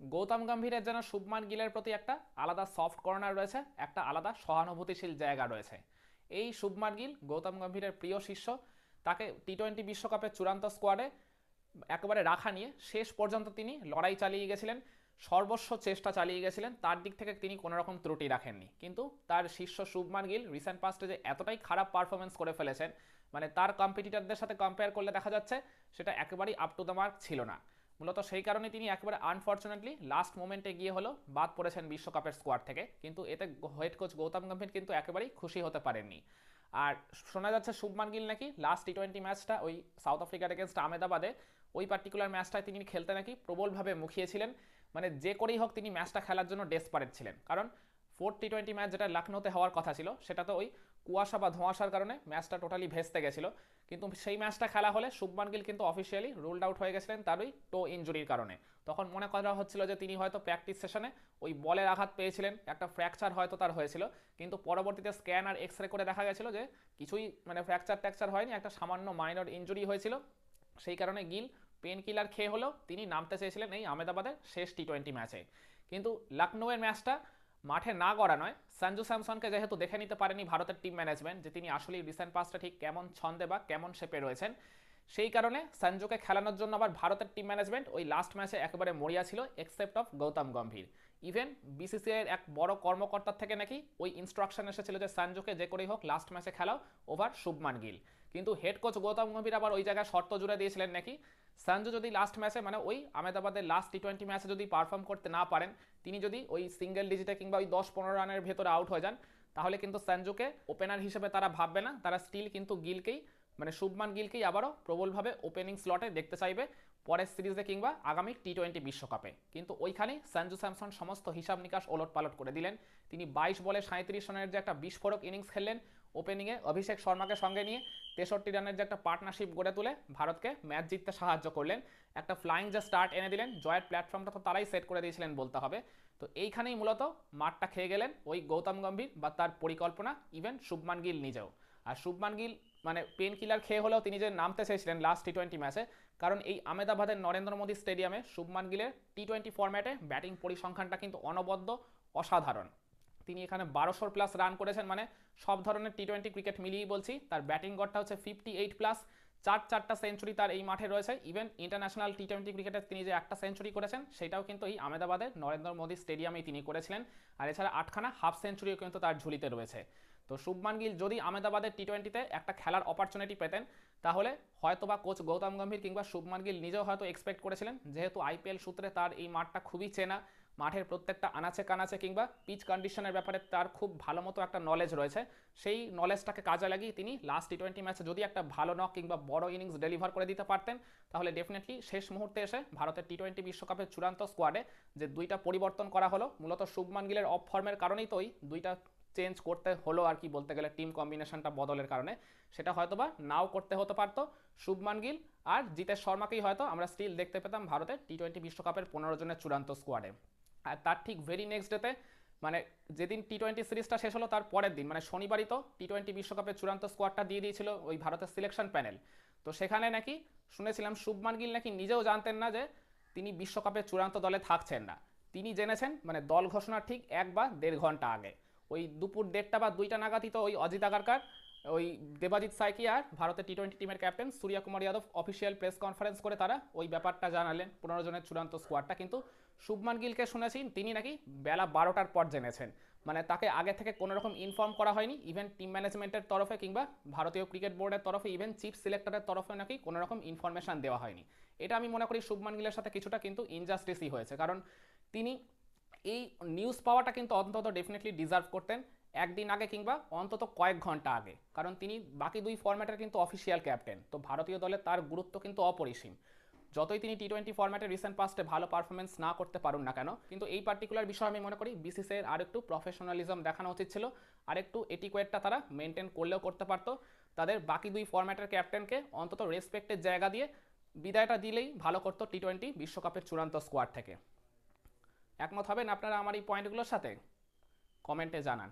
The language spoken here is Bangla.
গৌতম গম্ভীরের যেন শুভমান গিলের প্রতি একটা আলাদা সফট কর্নার রয়েছে, একটা আলাদা সহানুভূতিশীল জায়গা রয়েছে। এই শুভমান গিল, গৌতম গম্ভীরের প্রিয় শিষ্য, তাকে টি টোয়েন্টি বিশ্বকাপের চূড়ান্ত স্কোয়াডে একেবারে রাখা নিয়ে শেষ পর্যন্ত তিনি লড়াই চালিয়ে গেছিলেন, সর্বস্ব চেষ্টা চালিয়ে গেছিলেন, তার দিক থেকে তিনি কোনো রকম ত্রুটি রাখেননি। কিন্তু তার শিষ্য শুভমান গিল রিসেন্ট পাস্টে যে এতটাই খারাপ পারফরমেন্স করে ফেলেছেন মানে তার কম্পিটিটরদের সাথে কম্পেয়ার করলে দেখা যাচ্ছে সেটা একেবারেই আপ টু দ্য মার্ক ছিল না। মূলত সেই কারণে তিনি একেবারে আনফর্চুনেটলি লাস্ট মোমেন্টে গিয়ে হলো বাদ পড়েছেন বিশ্বকাপের স্কোয়াড থেকে। কিন্তু এতে হেড কোচ গৌতম গম্ভীর কিন্তু একেবারেই খুশি হতে পারেননি। আর শোনা যাচ্ছে শুভমান গিল নাকি লাস্ট টি টোয়েন্টি ম্যাচটা ওই সাউথ আফ্রিকার এগেনস্ট আহমেদাবাদে। ওই পার্টিকুলার ম্যাচটায় তিনি খেলতে নাকি প্রবলভাবে মুখিয়েছিলেন। মানে যে করেই হোক তিনি ম্যাচটা খেলার জন্য ডেসপারেট ছিলেন। কারণ ফোর্থ টি টোয়েন্টি ম্যাচ যেটা লখনৌতে হওয়ার কথা ছিল, সেটা তো ওই কুয়াশা বা ধোঁয়াশার কারণে ম্যাচটা টোটালি ভেস্তে গেছিল। কিন্তু সেই ম্যাচটা খেলা হলে শুভমান গিল কিন্তু অফিসিয়ালি রুলড আউট হয়ে গেছিলেন তার ওই টো ইঞ্জুরির কারণে। তখন মনে করা হচ্ছিল যে তিনি হয়তো প্র্যাকটিস সেশনে ওই বলের আঘাত পেয়েছিলেন, একটা ফ্র্যাকচার হয়তো তার হয়েছিল। কিন্তু পরবর্তীতে স্ক্যান আর এক্স রে করে দেখা গেছিল যে কিছুই মানে ফ্র্যাকচার ট্যাকচার হয়নি, একটা সামান্য মাইনর ইঞ্জুরি হয়েছিল। সেই কারণে গিল পেন কিলার খেয়ে হলেও তিনি নামতে চেয়েছিলেন এই আহমেদাবাদের শেষ টি টোয়েন্টি ম্যাচে কিন্তু লখনৌয়ের ম্যাচটা মাঠে না গড়া নয়। সঞ্জু স্যামসনকে যেহেতু দেখে নিতে পারেনি ভারতের টিম ম্যানেজমেন্ট যে তিনি আসলেই রিসেন্ট পাসটা ঠিক কেমন ছন্দে বা কেমন শেপে রয়েছেন, সেই কারণে সঞ্জুকে খেলানোর জন্য আবার ভারতের টিম ম্যানেজমেন্ট ওই লাস্ট ম্যাচে একেবারে মরিয়া ছিল except of Gautam Gambhir. Even বিসিসিআইয়ের এক বড় কর্মকর্তার থেকে নাকি ওই ইনস্ট্রাকশন এসেছিল যে সঞ্জুকে যে করেই হোক লাস্ট ম্যাচে খেলাও ওভার শুভমান গিল। কিন্তু হেড কোচ গৌতম গম্ভীর আবার ওই জায়গায় শর্ত জুড়ে দিয়েছিলেন নাকি? সঞ্জু যদি লাস্ট ম্যাচে মানে ওই আহমেদাবাদের লাস্ট টি টোয়েন্টি ম্যাচে যদি পারফর্ম করতে না পারেন, তিনি যদি ওই সিঙ্গেল ডিজিটে কিংবা ওই দশ পনেরো রানের ভেতরে আউট হয়ে যান, তাহলে কিন্তু সঞ্জুকে ওপেনার হিসেবে তারা ভাববে না। তারা স্টিল কিন্তু গিলকেই মানে শুভমান গিলকেই আবারও প্রবলভাবে ওপেনিং স্লটে দেখতে চাইবে পরের সিরিজে কিংবা আগামী টি টোয়েন্টি বিশ্বকাপে। কিন্তু ওইখানেই সঞ্জু স্যামসন সমস্ত হিসাব নিকাশ ওলট পালট করে দিলেন। তিনি বাইশ বলে সাঁত্রিশ রানের যে একটা বিস্ফোরক ইনিংস খেললেন ওপেনিংয়ে অভিষেক শর্মাকে সঙ্গে নিয়ে তেষট্টি রানের যে একটা পার্টনারশিপ গড়ে তুলে ভারতকে ম্যাচ জিততে সাহায্য করলেন। একটা ফ্লাইং যে স্টার্ট এনে দিলেন, জয়ের প্ল্যাটফর্মটা তো তারাই সেট করে দিয়েছিলেন বলতে হবে। তো এইখানেই মূলত মাঠটা খেয়ে গেলেন ওই গৌতম গম্ভীর বা তার পরিকল্পনা ইভেন শুভমান গিল নিজেও। আর শুভমান গিল মানে পেন কিলার খেয়ে হলেও তিনি যে নামতে চেয়েছিলেন লাস্ট টি টোয়েন্টি ম্যাচে কারণ এই আমেদাবাদের নরেন্দ্র মোদী স্টেডিয়ামে শুভমান গিলের টি টোয়েন্টি ফরম্যাটে ব্যাটিং পরিসংখ্যানটা কিন্তু অনবদ্য, অসাধারণ। তিনি এখানে বারোশোর প্লাস রান করেছেন মানে সব ধরনের টি টোয়েন্টি ক্রিকেট মিলিয়েই বলছি। তার ব্যাটিং গড়টা হচ্ছে ফিফটি এইট প্লাস চার চারটা সেঞ্চুরি তার এই মাঠে রয়েছে। ইভেন ইন্টারন্যাশনাল টি টোয়েন্টি ক্রিকেটে তিনি যে একটা সেঞ্চুরি করেছেন, সেটাও কিন্তু এই আহমেদাবাদের নরেন্দ্র মোদী স্টেডিয়ামেই তিনি করেছিলেন। আর এছাড়া আটখানা হাফ সেঞ্চুরিও কিন্তু তার ঝুলিতে রয়েছে। তো শুভমান গিল, যদি আহমেদাবাদের টি টোয়েন্টিতে একটা খেলার অপরচুনিটি পেতেন, তাহলে হয়তো বা কোচ গৌতম গম্ভীর কিংবা শুভমান গিল নিজেও হয়তো এক্সপেক্ট করেছিলেন। যেহেতু আইপিএল সূত্রে তার এই মাঠটা খুবই চেনা মাঠের প্রত্যেকটা আনাচে কানাচে কিংবা পিচ কন্ডিশনের ব্যাপারে তার খুব ভালো মতো একটা নলেজ রয়েছে। সেই নলেজটাকে কাজে লাগিয়ে তিনি লাস্ট টি টোয়েন্টি ম্যাচে যদি একটা ভালো নক কিংবা বড় ইনিংস ডেলিভার করে দিতে পারতেন, তাহলে ডেফিনেটলি শেষ মুহূর্তে এসে ভারতের টি টোয়েন্টি বিশ্বকাপের চূড়ান্ত স্কোয়াডে যে দুইটা পরিবর্তন করা হলো, মূলত শুভমান গিলের অফ ফর্মের কারণেই তো ওই দুইটা চেঞ্জ করতে হলো আর কি বলতে গেলে টিম কম্বিনেশনটা বদলের কারণে। সেটা হয়তো বা নাও করতে হতে পারতো শুভমান গিল আর জিতেশ শর্মাকেই হয়তো আমরা স্টিল দেখতে পেতাম ভারতের টি টোয়েন্টি বিশ্বকাপের পনেরো জনের চূড়ান্ত স্কোয়াডে আর তার ঠিক ভেরি নেক্সট ডেতে মানে যেদিন টি টোয়েন্টি সিরিজটা শেষ হলো তার পরের দিন মানে শনিবারই তো টি টোয়েন্টি বিশ্বকাপের চূড়ান্ত স্কোয়াডটা দিয়ে দিয়েছিল ওই ভারতের সিলেকশন প্যানেল তো সেখানে নাকি শুনেছিলাম শুভমান গিল নাকি নিজেও জানতেন না যে তিনি বিশ্বকাপের চূড়ান্ত দলে থাকছেন না। তিনি জেনেছেন মানে দল ঘোষণার ঠিক এক বা দেড় ঘণ্টা আগে। ওই দুপুর দেড়টা বা দুইটা নাগাদই তো ওই অজিত আগারকার ওই দেবাজিৎ সাইকি আর ভারতের টি টোয়েন্টি টিমের captain Surya Kumar Yadav official press conference করে তারা ওই ব্যাপারটা জানালেন। পনেরো জনের চূড়ান্ত স্কোয়াডটা কিন্তু শুভমান গিলকে শুনেছি, তিনি নাকি বেলা বারোটার পর জেনেছেন। মানে তাকে আগে থেকে কোনো রকম ইনফর্ম করা হয়নি। ইভেন টিম ম্যানেজমেন্টের তরফে কিংবা ভারতীয় ক্রিকেট বোর্ডের তরফে ইভেন চিফ সিলেক্টরের তরফে নাকি কোনো রকম ইনফরমেশন দেওয়া হয়নি। এটা আমি মনে করি শুভমান গিলের সাথে কিছুটা কিন্তু ইনজাস্টিসই হয়েছে। কারণ তিনি এই নিউজ পাওয়াটা কিন্তু অন্তত ডেফিনেটলি ডিজার্ভ করতেন। একদিন আগে কিংবা অন্তত কয়েক ঘণ্টা আগে। কারণ তিনি বাকি দুই ফরম্যাটের কিন্তু অফিসিয়াল ক্যাপ্টেন তো ভারতীয় দলে তার গুরুত্ব কিন্তু অপরিসীম। যতই তিনি টি টোয়েন্টি ফরম্যাটে রিসেন্ট পাস্টে ভালো পারফরমেন্স না করতে পারুন না কেন, কিন্তু এই পার্টিকুলার বিষয়ে আমি মনে করি বিসিসিআইয়ের আর একটু প্রফেশনালিজম দেখানো উচিত ছিল। আর একটু এটিকুয়েটটা তারা মেনটেন করলেও করতে পারতো। তাদের বাকি দুই ফরম্যাটের ক্যাপ্টেনকে অন্তত রেসপেক্টের জায়গা দিয়ে বিদায়টা দিলেই ভালো করতো টি টোয়েন্টি বিশ্বকাপের চূড়ান্ত স্কোয়াড থেকে। একমত হবেন আপনারা আমার এই পয়েন্টগুলোর সাথে? কমেন্টে জানান।